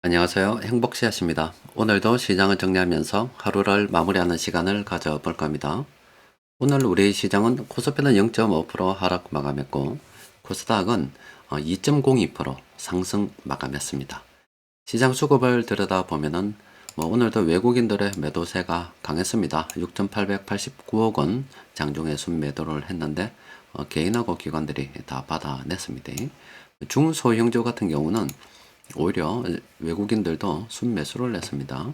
안녕하세요. 행복씨앗입니다. 오늘도 시장을 정리하면서 하루를 마무리하는 시간을 가져볼 겁니다. 오늘 우리 시장은 코스피는 0.5% 하락 마감했고 코스닥은 어, 2.02% 상승 마감했습니다. 시장 수급을 들여다보면은 뭐 오늘도 외국인들의 매도세가 강했습니다. 6,889억 원 장중에 순매도를 했는데 어, 개인하고 기관들이 다 받아냈습니다. 중소형주 같은 경우는 오히려 외국인들도 순매수를 했습니다.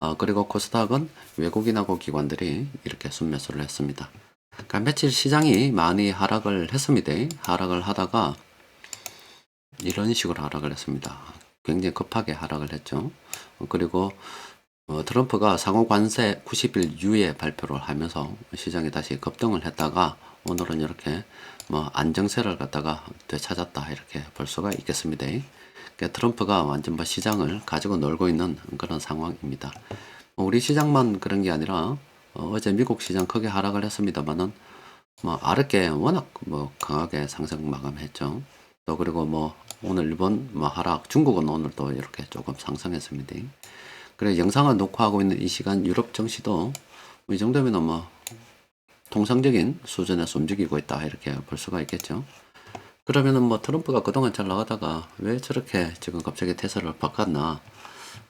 어, 그리고 코스닥은 외국인하고 기관들이 이렇게 순매수를 했습니다. 그러니까 며칠 시장이 많이 하락을 했습니다. 하락을 하다가 이런 식으로 하락을 했습니다. 굉장히 급하게 하락을 했죠. 어, 그리고 어, 트럼프가 상호 관세 90일 이후에 발표를 하면서 시장이 다시 급등을 했다가 오늘은 이렇게 뭐 안정세를 갖다가 되찾았다 이렇게 볼 수가 있겠습니다. 그러니까 트럼프가 완전 뭐 시장을 가지고 놀고 있는 그런 상황입니다. 뭐 우리 시장만 그런 게 아니라 어, 제 미국 시장 크게 하락을 했습니다만은 뭐 아랫게 워낙 뭐 강하게 상승 마감했죠. 또 그리고 뭐 오늘 일본 뭐 하락, 중국은 오늘 또 이렇게 조금 상승했습니다. 그래 영상을 녹화하고 있는 이 시간 유럽 증시도 뭐이 정도면 뭐 통상적인 수준에서 움직이고 있다 이렇게 볼 수가 있겠죠. 그러면은 뭐 트럼프가 그동안 잘 나가다가 왜 저렇게 지금 갑자기 태세를 바꿨나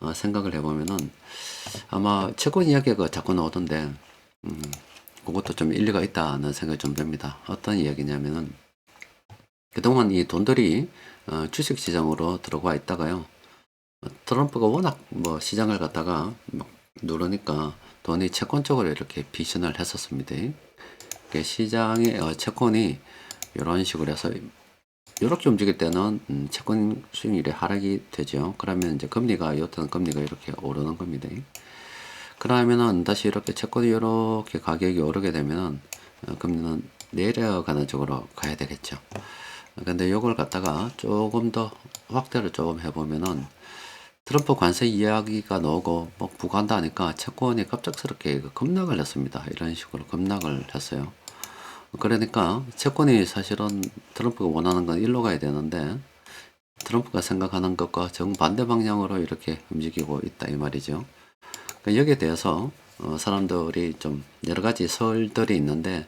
어, 생각을 해보면은 아마 채권 이야기가 자꾸 나오던데 음, 그것도 좀 일리가 있다는 생각이 좀 듭니다. 어떤 이야기냐면은 그동안 이 돈들이 어, 주식 시장으로 들어와 있다가요. 어, 트럼프가 워낙 뭐 시장을 갖다가 막 누르니까 돈이 채권 쪽으로 이렇게 비전을 했었습니다. 그 시장의 어, 채권이 이런 식으로 해서 이렇게 움직일 때는 음, 채권 수익률이 하락이 되죠. 그러면 이제 금리가 어떤 금리가 이렇게 오르는 겁니다. 그러면은 다시 이렇게 채권이 이렇게 가격이 오르게 되면은 어, 금리는 내려가는 쪽으로 가야 되겠죠. 근데 이걸 갖다가 조금 더 확대를 조금 해보면은 트럼프 관세 이야기가 나오고 뭐 부과한다 하니까 채권이 갑작스럽게 급락을 했습니다. 이런 식으로 급락을 했어요. 그러니까 채권이 사실은 트럼프가 원하는 건 일로 가야 되는데 트럼프가 생각하는 것과 정반대 방향으로 이렇게 움직이고 있다 이 말이죠. 그러니까 여기에 대해서 어, 사람들이 좀 여러 가지 설들이 있는데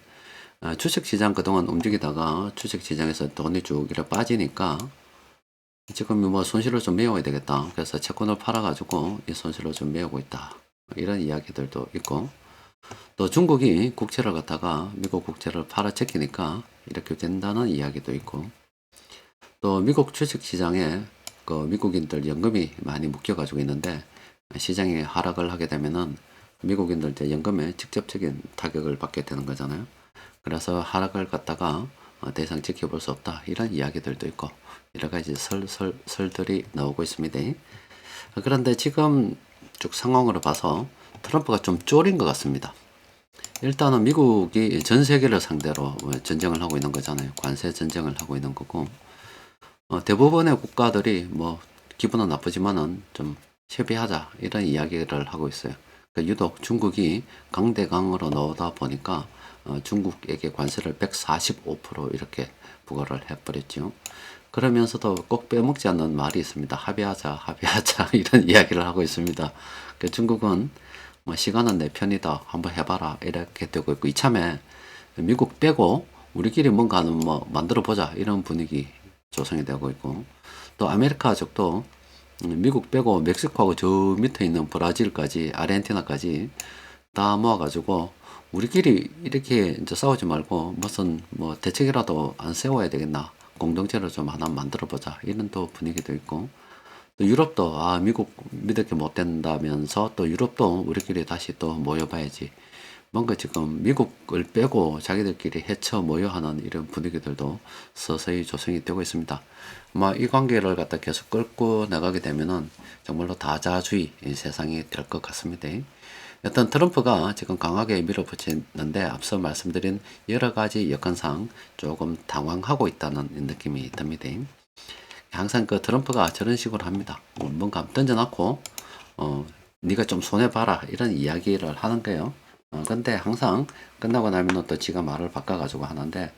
어, 주식시장 그동안 움직이다가 주식시장에서 돈이 쭉 이렇게 빠지니까 지금 뭐 손실을 좀 메워야 되겠다. 그래서 채권을 팔아가지고 이 손실을 좀 메우고 있다. 이런 이야기들도 있고 또 중국이 국채를 갖다가 미국 국채를 팔아 제끼니까 이렇게 된다는 이야기도 있고 또 미국 주식 시장에 그 미국인들 연금이 많이 묶여 가지고 있는데 시장이 하락을 하게 되면은 미국인들 이제 연금에 직접적인 타격을 받게 되는 거잖아요. 그래서 하락을 갖다가 어, 대상 지켜볼 수 없다 이런 이야기들도 있고 여러 가지 설, 설, 설들이 나오고 있습니다. 그런데 지금 쭉 상황으로 봐서 트럼프가 좀 쫄인 것 같습니다. 일단은 미국이 전 세계를 상대로 전쟁을 하고 있는 거잖아요. 관세 전쟁을 하고 있는 거고 어, 대부분의 국가들이 뭐 기분은 나쁘지만은 좀 협의하자 이런 이야기를 하고 있어요. 그러니까 유독 중국이 강대강으로 나오다 보니까 어, 중국에게 관세를 145% 이렇게 부과를 해버렸죠. 그러면서도 꼭 빼먹지 않는 말이 있습니다. 합의하자, 합의하자 이런 이야기를 하고 있습니다. 그 중국은 뭐 시간은 내 편이다. 한번 해봐라. 이렇게 되고 있고 이참에 미국 빼고 우리끼리 뭔가는 뭐 만들어 보자. 이런 분위기 조성이 되고 있고 또 아메리카족도 미국 빼고 멕시코하고 저 밑에 있는 브라질까지 아르헨티나까지 다 모아가지고 우리끼리 이렇게 이제 싸우지 말고 무슨 뭐 대책이라도 안 세워야 되겠나 공동체를 좀 하나 만들어 보자 이런 또 분위기도 있고 또 유럽도 아 미국 믿을 게 못 된다면서 또 유럽도 우리끼리 다시 또 모여봐야지. 뭔가 지금 미국을 빼고 자기들끼리 헤쳐 모여 하는 이런 분위기들도 서서히 조성이 되고 있습니다. 아마 이 관계를 갖다 계속 끌고 나가게 되면은 정말로 다자주의 세상이 될 것 같습니다. 일단 트럼프가 지금 강하게 밀어붙이는데 앞서 말씀드린 여러 가지 여건상 조금 당황하고 있다는 느낌이 듭니다. 항상 그 트럼프가 저런 식으로 합니다. 뭐 뭔가 던져놓고 어 네가 좀 손해 봐라 이런 이야기를 하는 거예요. 어, 근데 항상 끝나고 나면 또 지가 말을 바꿔가지고 하는데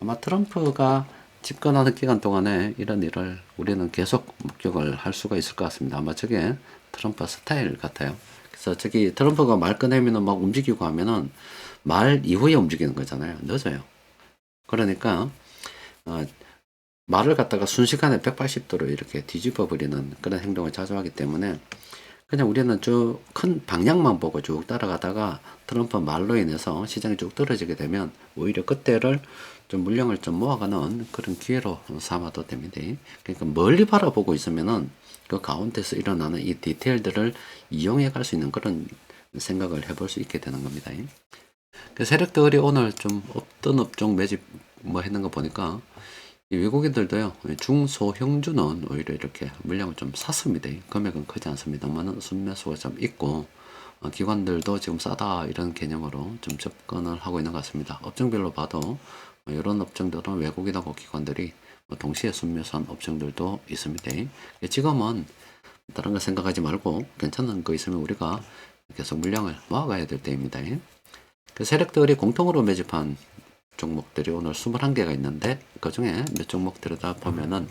아마 트럼프가 집권하는 기간 동안에 이런 일을 우리는 계속 목격을 할 수가 있을 것 같습니다. 아마 저게 트럼프 스타일 같아요. 그래서 저기 트럼프가 말 꺼내면은 막 움직이고 하면은 말 이후에 움직이는 거잖아요. 늦어요. 그러니까 어, 말을 갖다가 순식간에 180도로 이렇게 뒤집어 버리는 그런 행동을 자주 하기 때문에 그냥 우리는 쭉 큰 방향만 보고 쭉 따라가다가 트럼프 말로 인해서 시장이 쭉 떨어지게 되면 오히려 그때를 좀 물량을 좀 모아가는 그런 기회로 삼아도 됩니다. 그러니까 멀리 바라보고 있으면은 그 가운데서 일어나는 이 디테일들을 이용해 갈 수 있는 그런 생각을 해볼 수 있게 되는 겁니다. 그 세력들이 오늘 좀 어떤 업종 매집 뭐 했는 거 보니까 이 외국인들도요 중소형주는 오히려 이렇게 물량을 좀 샀습니다. 금액은 크지 않습니다만 순매수가 좀 있고 어, 기관들도 지금 싸다 이런 개념으로 좀 접근을 하고 있는 것 같습니다. 업종별로 봐도 어, 이런 업종들은 외국인하고 기관들이 뭐 동시에 순매수한 업종들도 있습니다. 지금은 다른 거 생각하지 말고 괜찮은 거 있으면 우리가 계속 물량을 모아가야 될 때입니다. 그 세력들이 공통으로 매집한 종목들이 오늘 21개가 있는데 그 중에 몇 종목들을 다 보면은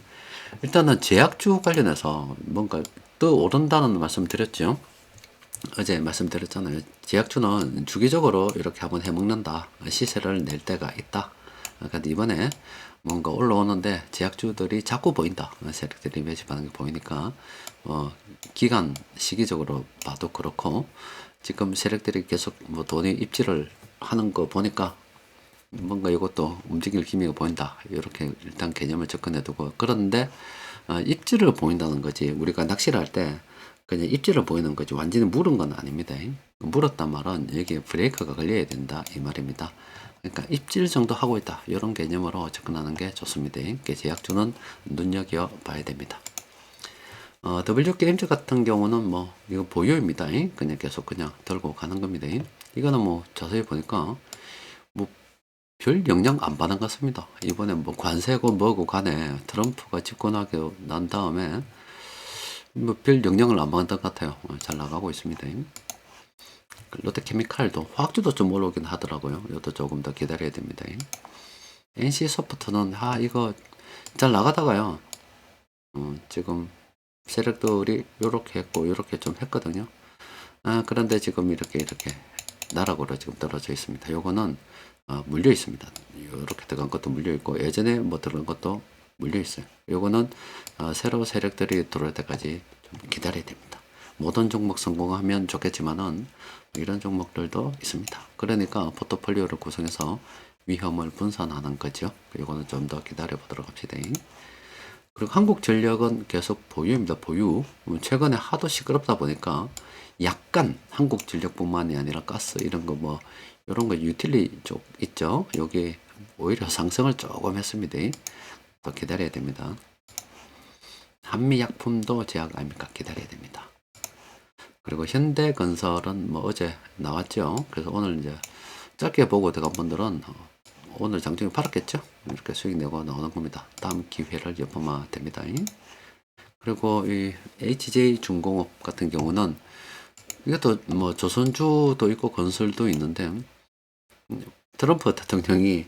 일단은 제약주 관련해서 뭔가 떠오른다는 말씀 드렸죠. 어제 말씀드렸잖아요. 제약주는 주기적으로 이렇게 한번 해먹는다. 시세를 낼 때가 있다. 근데 이번에 뭔가 올라오는데 제약주들이 자꾸 보인다. 세력들이 매집하는 게 보이니까 어, 기간 시기적으로 봐도 그렇고 지금 세력들이 계속 뭐 돈이 입질을 하는 거 보니까 뭔가 이것도 움직일 기미가 보인다. 이렇게 일단 개념을 접근해 두고 그런데 어, 입질을 보인다는 거지. 우리가 낚시를 할 때 그냥 입질을 보이는 거지. 완전히 물은 건 아닙니다. 물었단 말은 여기에 브레이크가 걸려야 된다. 이 말입니다. 그러니까 입질 정도 하고 있다. 이런 개념으로 접근하는 게 좋습니다. 그러니까 제약주는 눈여겨 봐야 됩니다. 어, W 게임즈 같은 경우는 뭐 이거 보유입니다. 그냥 계속 그냥 들고 가는 겁니다. 이거는 뭐 자세히 보니까 뭐 별 영향 안 받은 것 같습니다. 이번에 뭐 관세고 뭐고 간에 트럼프가 집권하게 난 다음에 뭐 별 영향을 안 받은 것 같아요. 어, 잘 나가고 있습니다. 그 롯데케미칼도 화학주도 좀 올라오긴 하더라고요. 이것도 조금 더 기다려야 됩니다. NC 소프트는 아 이거 잘 나가다가요. 어, 지금 세력들이 요렇게 했고 요렇게 좀 했거든요. 아, 그런데 지금 이렇게 이렇게 나락으로 지금 떨어져 있습니다. 요거는 어, 물려 있습니다. 요렇게 들어간 것도 물려 있고 예전에 뭐 들어간 것도 물려 있어요. 요거는 어, 새로 세력들이 들어올 때까지 좀 기다려야 됩니다. 모든 종목 성공하면 좋겠지만은 이런 종목들도 있습니다. 그러니까 포트폴리오를 구성해서 위험을 분산하는 거죠. 요거는 좀 더 기다려 보도록 합시다. 그리고 한국전력은 계속 보유입니다. 보유. 최근에 하도 시끄럽다 보니까 약간 한국전력뿐만이 아니라 가스 이런 거 뭐 이런 거 유틸리 쪽 있죠. 여기 오히려 상승을 조금 했습니다. 더 기다려야 됩니다. 한미약품도 제약 아닙니까? 기다려야 됩니다. 그리고 현대건설은 뭐 어제 나왔죠. 그래서 오늘 이제 짧게 보고 들어간 분들은 어, 오늘 장중에 팔았겠죠? 이렇게 수익 내고 나오는 겁니다. 다음 기회를 엿보면 됩니다. 그리고 이 HJ 중공업 같은 경우는 이것도 뭐 조선주도 있고 건설도 있는데 트럼프 대통령이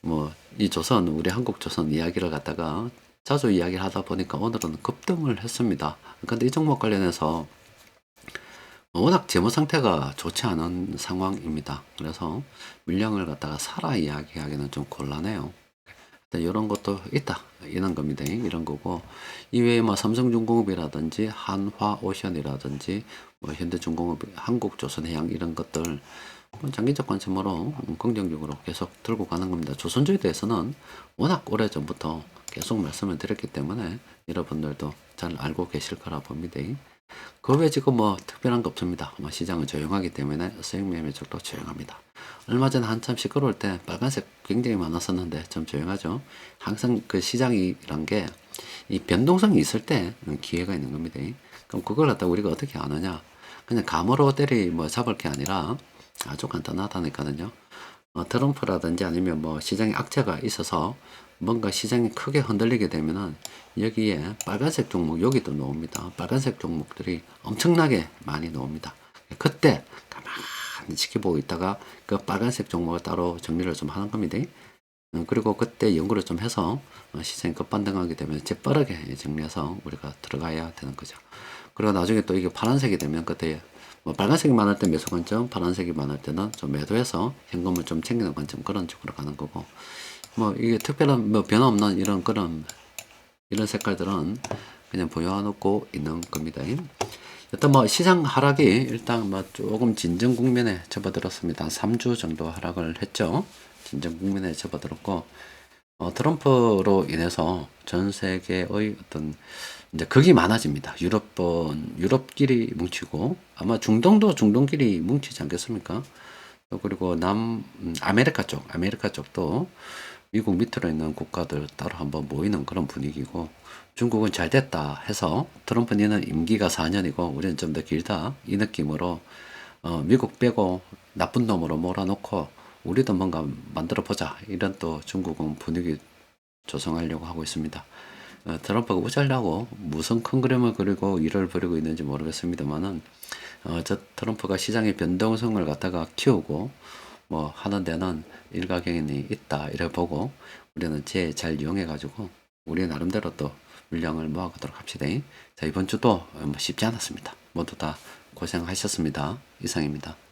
뭐 이 조선 우리 한국 조선 이야기를 갖다가 자주 이야기를 하다 보니까 오늘은 급등을 했습니다. 근데 이 종목 관련해서 워낙 재무 상태가 좋지 않은 상황입니다. 그래서 물량을 갖다가 살아 이야기하기는 좀 곤란해요. 이런 것도 있다. 이런 겁니다. 이런 거고. 이외에 뭐 삼성중공업이라든지 한화오션이라든지 뭐 현대중공업, 한국조선해양 이런 것들 뭐 장기적 관점으로 긍정적으로 계속 들고 가는 겁니다. 조선주에 대해서는 워낙 오래 전부터 계속 말씀을 드렸기 때문에 여러분들도 잘 알고 계실 거라 봅니다. 그 외에 지금 뭐 특별한 거 없습니다. 뭐 시장은 조용하기 때문에 수익 매매 쪽도 조용합니다. 얼마 전에 한참 시끄러울 때 빨간색 굉장히 많았었는데 좀 조용하죠. 항상 그 시장이란 게 이 변동성이 있을 때 기회가 있는 겁니다. 그럼 그걸 갖다 우리가 어떻게 아느냐? 그냥 감으로 때리 뭐 잡을 게 아니라 아주 간단하다니까요. 어, 트럼프라든지 아니면 뭐 시장에 악재가 있어서 뭔가 시장이 크게 흔들리게 되면은 여기에 빨간색 종목 여기도 나옵니다. 빨간색 종목들이 엄청나게 많이 나옵니다. 그때 가만히 지켜보고 있다가 그 빨간색 종목을 따로 정리를 좀 하는 겁니다. 어, 그리고 그때 연구를 좀 해서 어, 시장이 급반등하게 되면 재빠르게 정리해서 우리가 들어가야 되는 거죠. 그리고 나중에 또 이게 파란색이 되면 그때 뭐 빨간색이 많을 때 매수 관점, 파란색이 많을 때는 좀 매도해서 현금을 좀 챙기는 관점 그런 쪽으로 가는 거고 뭐 이게 특별한 뭐 변화 없는 이런 그런 이런 색깔들은 그냥 보여놓고 있는 겁니다. 일단 뭐 시장 하락이 일단 뭐 조금 진정 국면에 접어들었습니다. 3주 정도 하락을 했죠. 진정 국면에 접어들었고 어, 트럼프로 인해서 전 세계의 어떤 이제 극이 많아집니다. 유럽은 유럽끼리 뭉치고 아마 중동도 중동끼리 뭉치지 않겠습니까? 또 그리고 남 음, 아메리카 쪽 아메리카 쪽도 미국 밑으로 있는 국가들 따로 한번 모이는 그런 분위기고 중국은 잘 됐다 해서 트럼프 니는 임기가 4년이고 우리는 좀 더 길다 이 느낌으로 어, 미국 빼고 나쁜 놈으로 몰아놓고 우리도 뭔가 만들어 보자 이런 또 중국은 분위기 조성하려고 하고 있습니다. 어, 트럼프가 우잘라고 무슨 큰 그림을 그리고 일을 벌이고 있는지 모르겠습니다만은 어, 저 트럼프가 시장의 변동성을 갖다가 키우고 뭐 하는 데는 일가견이 있다 이래 보고 우리는 제 잘 이용해 가지고 우리 나름대로 또 물량을 모아가도록 합시다. 자 이번 주도 뭐 쉽지 않았습니다. 모두 다 고생하셨습니다. 이상입니다.